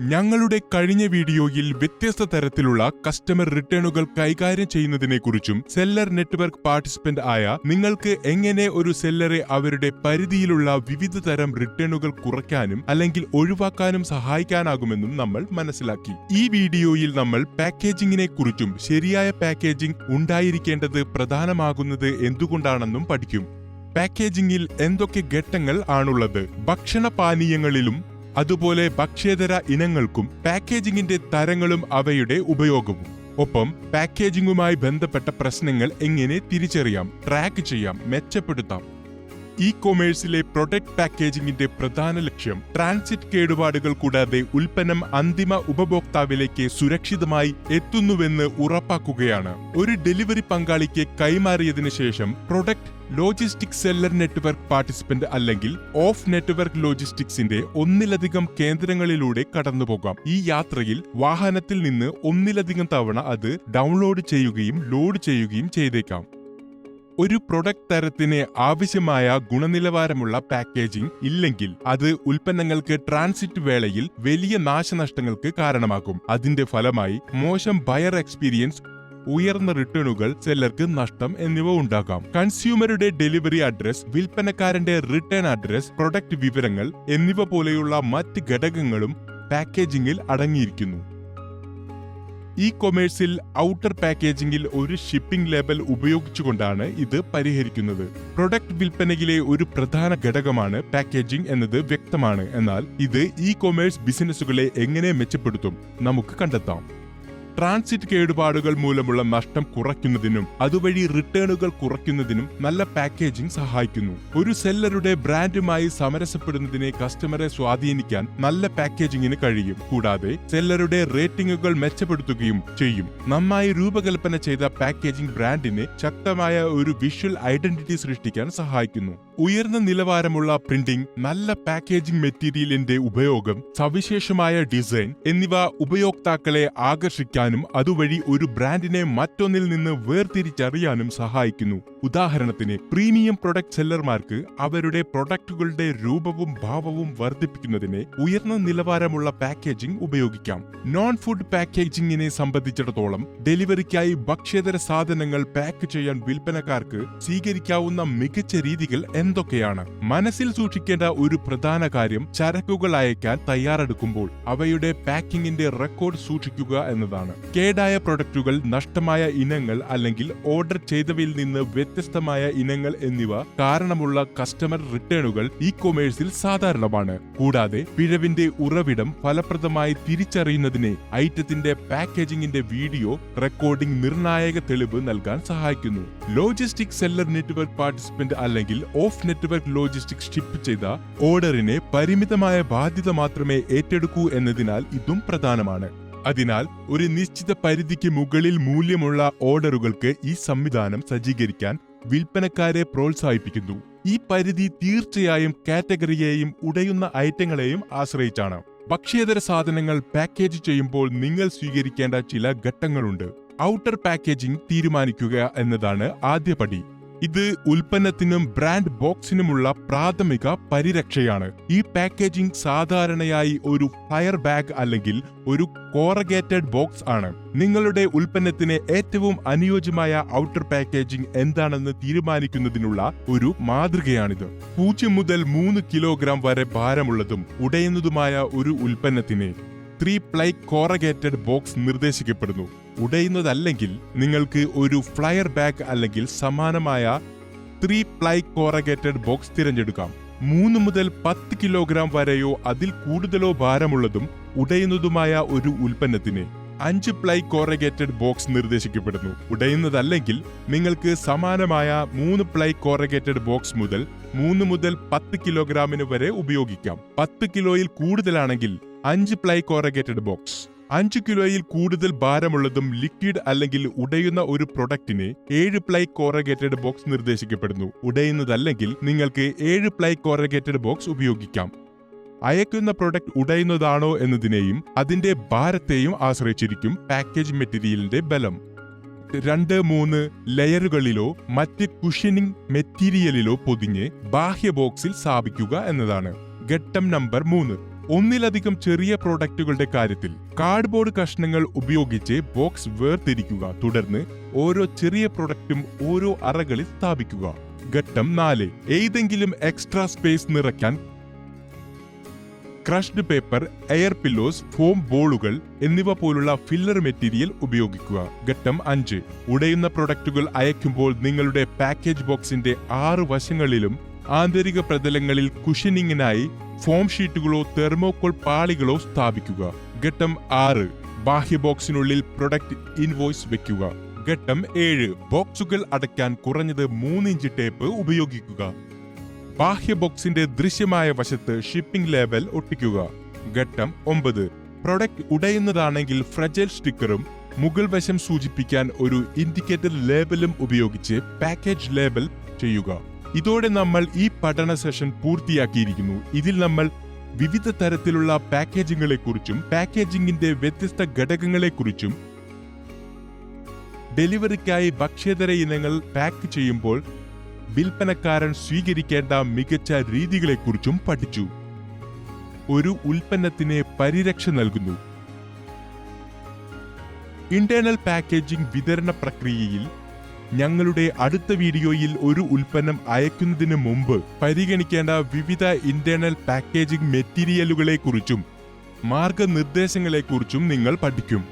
ഞങ്ങളുടെ കഴിഞ്ഞ വീഡിയോയിൽ വ്യത്യസ്ത തരത്തിലുള്ള കസ്റ്റമർ റിട്ടേണുകൾ കൈകാര്യം ചെയ്യുന്നതിനെക്കുറിച്ചും സെല്ലർ നെറ്റ്വർക്ക് പാർട്ടിസിപ്പന്റ് ആയ നിങ്ങൾക്ക് എങ്ങനെ ഒരു സെല്ലറെ അവരുടെ പരിധിയിലുള്ള വിവിധ തരം റിട്ടേണുകൾ കുറയ്ക്കാനും അല്ലെങ്കിൽ ഒഴിവാക്കാനും സഹായിക്കാനാകുമെന്നും നമ്മൾ മനസ്സിലാക്കി. ഈ വീഡിയോയിൽ നമ്മൾ പാക്കേജിങ്ങിനെ കുറിച്ചും ശരിയായ പാക്കേജിംഗ് ഉണ്ടായിരിക്കേണ്ടത് പ്രധാനമാകുന്നത് എന്തുകൊണ്ടാണെന്നും പഠിക്കും. പാക്കേജിംഗിൽ എന്തൊക്കെ ഘട്ടങ്ങൾ ആണുള്ളത്? ഭക്ഷണപാനീയങ്ങളിലും അതുപോലെ ഭക്ഷ്യേതര ഇനങ്ങൾക്കും പാക്കേജിംഗിന്റെ തരങ്ങളും അവയുടെ ഉപയോഗവും. ഒപ്പം പാക്കേജിംഗുമായി ബന്ധപ്പെട്ട പ്രശ്നങ്ങൾ എങ്ങനെ തിരിച്ചറിയാം ട്രാക്ക് ചെയ്യാം മെച്ചപ്പെടുത്താം. ഇ കൊമേഴ്സിലെ പ്രൊഡക്റ്റ് പാക്കേജിംഗിന്റെ പ്രധാന ലക്ഷ്യം ട്രാൻസിറ്റ് കേടുപാടുകൾ കൂടാതെ ഉൽപ്പന്നം അന്തിമ ഉപഭോക്താവിലേക്ക് സുരക്ഷിതമായി എത്തുന്നുവെന്ന് ഉറപ്പാക്കുകയാണ്. ഒരു ഡെലിവറി പങ്കാളിക്ക് കൈമാറിയതിനു ശേഷം product logistic seller network participant അല്ലെങ്കിൽ ഓഫ് നെറ്റ്വർക്ക് ലോജിസ്റ്റിക്സിന്റെ ഒന്നിലധികം കേന്ദ്രങ്ങളിലൂടെ കടന്നുപോകാം. ഈ യാത്രയിൽ വാഹനത്തിൽ നിന്ന് ഒന്നിലധികം തവണ അത് ഡൗൺലോഡ് ചെയ്യുകയും ലോഡ് ചെയ്യുകയും ചെയ്തേക്കാം. ഒരു പ്രൊഡക്റ്റ് തരത്തിന് ആവശ്യമായ ഗുണനിലവാരമുള്ള പാക്കേജിംഗ് ഇല്ലെങ്കിൽ അത് ഉൽപ്പന്നങ്ങൾക്ക് ട്രാൻസിറ്റ് വേളയിൽ വലിയ നാശനഷ്ടങ്ങൾക്ക് കാരണമാകും. അതിന്റെ ഫലമായി മോശം ബയർ എക്സ്പീരിയൻസ് ഉയർന്ന റിട്ടേണുകൾ സെല്ലർക്ക് നഷ്ടം എന്നിവ ഉണ്ടാകാം. കൺസ്യൂമറുടെ ഡെലിവറി അഡ്രസ് വിൽപ്പനക്കാരന്റെ റിട്ടേൺ അഡ്രസ് പ്രൊഡക്റ്റ് വിവരങ്ങൾ എന്നിവ പോലെയുള്ള മറ്റ് ഘടകങ്ങളും പാക്കേജിംഗിൽ അടങ്ങിയിരിക്കുന്നു. ഇ കൊമേഴ്സിൽ ഔട്ടർ പാക്കേജിംഗിൽ ഒരു ഷിപ്പിംഗ് ലേബൽ ഉപയോഗിച്ചുകൊണ്ടാണ് ഇത് പരിഹരിക്കുന്നത്. പ്രൊഡക്റ്റ് വിൽപ്പനയിലെ ഒരു പ്രധാന ഘടകമാണ് പാക്കേജിംഗ് എന്നത് വ്യക്തമാണ്. എന്നാൽ ഇത് ഇ കൊമേഴ്സ് ബിസിനസ്സുകളെ എങ്ങനെ മെച്ചപ്പെടുത്തും നമുക്ക് കണ്ടെത്താം. ട്രാൻസിറ്റ് കേടുപാടുകൾ മൂലമുള്ള നഷ്ടം കുറയ്ക്കുന്നതിനും അതുവഴി റിട്ടേണുകൾ കുറയ്ക്കുന്നതിനും നല്ല പാക്കേജിംഗ് സഹായിക്കുന്നു. ഒരു സെല്ലറുടെ ബ്രാൻഡുമായി സമരസപ്പെടുന്നതിനെ കസ്റ്റമറെ സ്വാധീനിക്കാൻ നല്ല പാക്കേജിംഗിന് കഴിയും. കൂടാതെ സെല്ലറുടെ റേറ്റിംഗുകൾ മെച്ചപ്പെടുത്തുകയും ചെയ്യും. നന്നായി രൂപകൽപ്പന ചെയ്ത പാക്കേജിംഗ് ബ്രാൻഡിനെ ശക്തമായ ഒരു വിഷ്വൽ ഐഡന്റിറ്റി സൃഷ്ടിക്കാൻ സഹായിക്കുന്നു. ഉയർന്ന നിലവാരമുള്ള പ്രിന്റിംഗ് നല്ല പാക്കേജിംഗ് മെറ്റീരിയലിന്റെ ഉപയോഗം സവിശേഷമായ ഡിസൈൻ എന്നിവ ഉപയോക്താക്കളെ ആകർഷിക്കാനും അതുവഴി ഒരു ബ്രാൻഡിനെ മറ്റൊന്നിൽ നിന്ന് വേർതിരിച്ചറിയാനും സഹായിക്കുന്നു. ഉദാഹരണത്തിന് പ്രീമിയം പ്രൊഡക്റ്റ് സെല്ലർമാർക്ക് അവരുടെ പ്രൊഡക്റ്റുകളുടെ രൂപവും ഭാവവും വർദ്ധിപ്പിക്കുന്നതിന് ഉയർന്ന നിലവാരമുള്ള പാക്കേജിംഗ് ഉപയോഗിക്കാം. നോൺ ഫുഡ് പാക്കേജിംഗിനെ സംബന്ധിച്ചിടത്തോളം ഡെലിവറിക്കായി ഭക്ഷ്യേതര സാധനങ്ങൾ പാക്ക് ചെയ്യാൻ വിൽപ്പനക്കാർക്ക് സ്വീകരിക്കാവുന്ന മികച്ച രീതികൾ എന്തൊക്കെയാണ് മനസ്സിൽ സൂക്ഷിക്കേണ്ട ഒരു പ്രധാന കാര്യം ചരക്കുകൾ അയക്കാൻ തയ്യാറെടുക്കുമ്പോൾ അവയുടെ പാക്കിംഗിന്റെ റെക്കോർഡ് സൂക്ഷിക്കുക എന്നതാണ്. കേടായ പ്രൊഡക്റ്റുകൾ നഷ്ടമായ ഇനങ്ങൾ അല്ലെങ്കിൽ ഓർഡർ ചെയ്തവയിൽ നിന്ന് വ്യത്യസ്തമായ ഇനങ്ങൾ എന്നിവ കാരണമുള്ള കസ്റ്റമർ റിട്ടേണുകൾ ഇ കൊമേഴ്സിൽ സാധാരണമാണ്. കൂടാതെ പിഴവിന്റെ ഉറവിടം ഫലപ്രദമായി തിരിച്ചറിയുന്നതിന് ഐറ്റത്തിന്റെ പാക്കേജിംഗിന്റെ വീഡിയോ റെക്കോർഡിംഗ് നിർണായക തെളിവ് നൽകാൻ സഹായിക്കുന്നു. ലോജിസ്റ്റിക് സെല്ലർ നെറ്റ്വർക്ക് പാർട്ടിസിപ്പന്റ് അല്ലെങ്കിൽ ഓഫ് നെറ്റ്വർക്ക് ലോജിസ്റ്റിക്സ് ഷിപ്പ് ചെയ്ത ഓർഡറിനെ പരിമിതമായ ബാധ്യത മാത്രമേ ഏറ്റെടുക്കൂ എന്നതിനാൽ ഇതും പ്രധാനമാണ്. അതിനാൽ ഒരു നിശ്ചിത പരിധിക്ക് മുകളിൽ മൂല്യമുള്ള ഓർഡറുകൾക്ക് ഈ സംവിധാനം സജ്ജീകരിക്കാൻ വിൽപ്പനക്കാരെ പ്രോത്സാഹിപ്പിക്കുന്നു. ഈ പരിധി തീർച്ചയായും കാറ്റഗറിയെയും ഉടയുന്ന ഐറ്റങ്ങളെയും ആശ്രയിച്ചാണ്. ഭക്ഷ്യേതര സാധനങ്ങൾ പാക്കേജ് ചെയ്യുമ്പോൾ നിങ്ങൾ സ്വീകരിക്കേണ്ട ചില ഘട്ടങ്ങളുണ്ട്. ഔട്ടർ പാക്കേജിംഗ് തീരുമാനിക്കുക എന്നതാണ് ആദ്യപടി. ഇത് ഉൽപ്പന്നത്തിനും ബ്രാൻഡ് ബോക്സിനുമുള്ള പ്രാഥമിക പരിരക്ഷയാണ്. ഈ പാക്കേജിംഗ് സാധാരണയായി ഒരു ഫയർ ബാഗ് അല്ലെങ്കിൽ ഒരു കോറഗേറ്റഡ് ബോക്സ് ആണ്. നിങ്ങളുടെ ഉൽപ്പന്നത്തിന് ഏറ്റവും അനുയോജ്യമായ ഔട്ടർ പാക്കേജിംഗ് എന്താണെന്ന് തീരുമാനിക്കുന്നതിനുള്ള ഒരു മാതൃകയാണിത്. പൂജ്യം മുതൽ മൂന്ന് കിലോഗ്രാം വരെ ഭാരമുള്ളതും ഉടയുന്നതുമായ ഒരു ഉൽപ്പന്നത്തിന് ത്രീ പ്ലൈ കോറഗേറ്റഡ് ബോക്സ് നിർദ്ദേശിക്കപ്പെടുന്നു. ഉടയുന്നതല്ലെങ്കിൽ നിങ്ങൾക്ക് ഒരു ഫ്ലയർ ബാഗ് അല്ലെങ്കിൽ സമാനമായ ത്രീ പ്ലൈ കോറഗേറ്റഡ് ബോക്സ് തിരഞ്ഞെടുക്കാം. മൂന്ന് മുതൽ പത്ത് കിലോഗ്രാം വരെയോ അതിൽ കൂടുതലോ ഭാരമുള്ളതും ഉടയുന്നതുമായ ഒരു ഉൽപ്പന്നത്തിന് അഞ്ച് പ്ലൈ കോറഗേറ്റഡ് ബോക്സ് നിർദ്ദേശിക്കപ്പെടുന്നു. ഉടയുന്നതല്ലെങ്കിൽ നിങ്ങൾക്ക് സമാനമായ മൂന്ന് പ്ലൈ കോറഗേറ്റഡ് ബോക്സ് മുതൽ മൂന്ന് മുതൽ പത്ത് കിലോഗ്രാമിന് വരെ ഉപയോഗിക്കാം. പത്ത് കിലോയിൽ കൂടുതലാണെങ്കിൽ അഞ്ച് പ്ലൈ കോറഗേറ്റഡ് ബോക്സ്. അഞ്ച് കിലോയിൽ കൂടുതൽ ഭാരമുള്ളതും ലിക്വിഡ് അല്ലെങ്കിൽ ഉടയുന്ന ഒരു പ്രൊഡക്റ്റിന് ഏഴ് പ്ലൈ കോറഗേറ്റഡ് ബോക്സ് നിർദ്ദേശിക്കപ്പെടുന്നു. ഉടയുന്നതല്ലെങ്കിൽ നിങ്ങൾക്ക് ഏഴ് പ്ലൈ കോറഗേറ്റഡ് ബോക്സ് ഉപയോഗിക്കാം. അയക്കുന്ന പ്രൊഡക്റ്റ് ഉടയുന്നതാണോ എന്നതിനെയും അതിന്റെ ഭാരത്തെയും ആശ്രയിച്ചിരിക്കും പാക്കേജ് മെറ്റീരിയലിന്റെ ബലം. രണ്ട് മൂന്ന് ലെയറുകളിലോ മറ്റ് കുഷനിങ് മെറ്റീരിയലിലോ പൊതിഞ്ഞ് ബാഹ്യ ബോക്സിൽ സ്ഥാപിക്കുക എന്നതാണ്. ഘട്ടം നമ്പർ മൂന്ന്. ഒന്നിലധികം ചെറിയ പ്രോഡക്റ്റുകളുടെ കാര്യത്തിൽ കാർഡ്ബോർഡ് കഷ്ണങ്ങൾ ഉപയോഗിച്ച് ബോക്സ് വേർതിരിക്കുക. തുടർന്ന് ഓരോ ചെറിയ പ്രൊഡക്റ്റും ഓരോ അറകളിൽ സ്ഥാപിക്കുക. ഘട്ടം നാല്. ഏതെങ്കിലും എക്സ്ട്രാ സ്പേസ് നിറയ്ക്കാൻ crushed paper air pillows foam ബോളുകൾ എന്നിവ പോലുള്ള ഫില്ലർ മെറ്റീരിയൽ ഉപയോഗിക്കുക. ഘട്ടം അഞ്ച്. ഉടയുന്ന പ്രൊഡക്റ്റുകൾ അയക്കുമ്പോൾ നിങ്ങളുടെ പാക്കേജ് ബോക്സിന്റെ ആറ് വശങ്ങളിലും ആന്തരിക പ്രതലങ്ങളിൽ കുഷനിങ്ങിനായി ഫോം ഷീറ്റുകളോ തെർമോകോൾ പാളികളോ സ്ഥാപിക്കുക. ഘട്ടം ആറ് ബാഹ്യ ബോക്സിനുള്ളിൽ പ്രൊഡക്റ്റ് ഇൻവോയ്സ് വെക്കുക. ഘട്ടം ഏഴ് ബോക്സുകൾ അടയ്ക്കാൻ കുറഞ്ഞത് മൂന്നിഞ്ച് ടേപ്പ് ഉപയോഗിക്കുക. ബാഹ്യ ബോക്സിന്റെ ദൃശ്യമായ വശത്ത് ഷിപ്പിംഗ് ലേബൽ ഒട്ടിക്കുക. ഘട്ടം ഒമ്പത് പ്രൊഡക്റ്റ് ഉടയുന്നതാണെങ്കിൽ ഫ്രജൽ സ്റ്റിക്കറും മുകൾ വശം സൂചിപ്പിക്കാൻ ഒരു ഇൻഡിക്കേറ്റർ ലേബലും ഉപയോഗിച്ച് പാക്കേജ് ലേബൽ ചെയ്യുക. ഇതോടെ നമ്മൾ ഈ പഠന സെഷൻ പൂർത്തിയാക്കിയിരിക്കുന്നു. ഇതിൽ നമ്മൾ വിവിധ തരത്തിലുള്ള പാക്കേജിംഗുകളെക്കുറിച്ചും പാക്കേജിങ്ങിന്റെ വ്യത്യസ്ത ഘടകങ്ങളെക്കുറിച്ചും ഡെലിവറിക്കായി ഭക്ഷ്യതര ഇനങ്ങൾ പാക്ക് ചെയ്യുമ്പോൾ വിൽപ്പനക്കാരൻ സ്വീകരിക്കേണ്ട മികച്ച രീതികളെക്കുറിച്ചും പഠിച്ചു. ഒരു ഉൽപ്പന്നത്തിന് പരിരക്ഷ നൽകുന്നു. ഇന്റേണൽ പാക്കേജിംഗ് വിതരണ പ്രക്രിയയിൽ ഞങ്ങളുടെ അടുത്ത വീഡിയോയിൽ ഒരു ഉൽപ്പന്നം അയക്കുന്നതിന് മുമ്പ് പരിഗണിക്കേണ്ട വിവിധ ഇന്റേണൽ പാക്കേജിംഗ് മെറ്റീരിയലുകളെക്കുറിച്ചും മാർഗനിർദ്ദേശങ്ങളെക്കുറിച്ചും നിങ്ങൾ പഠിക്കും.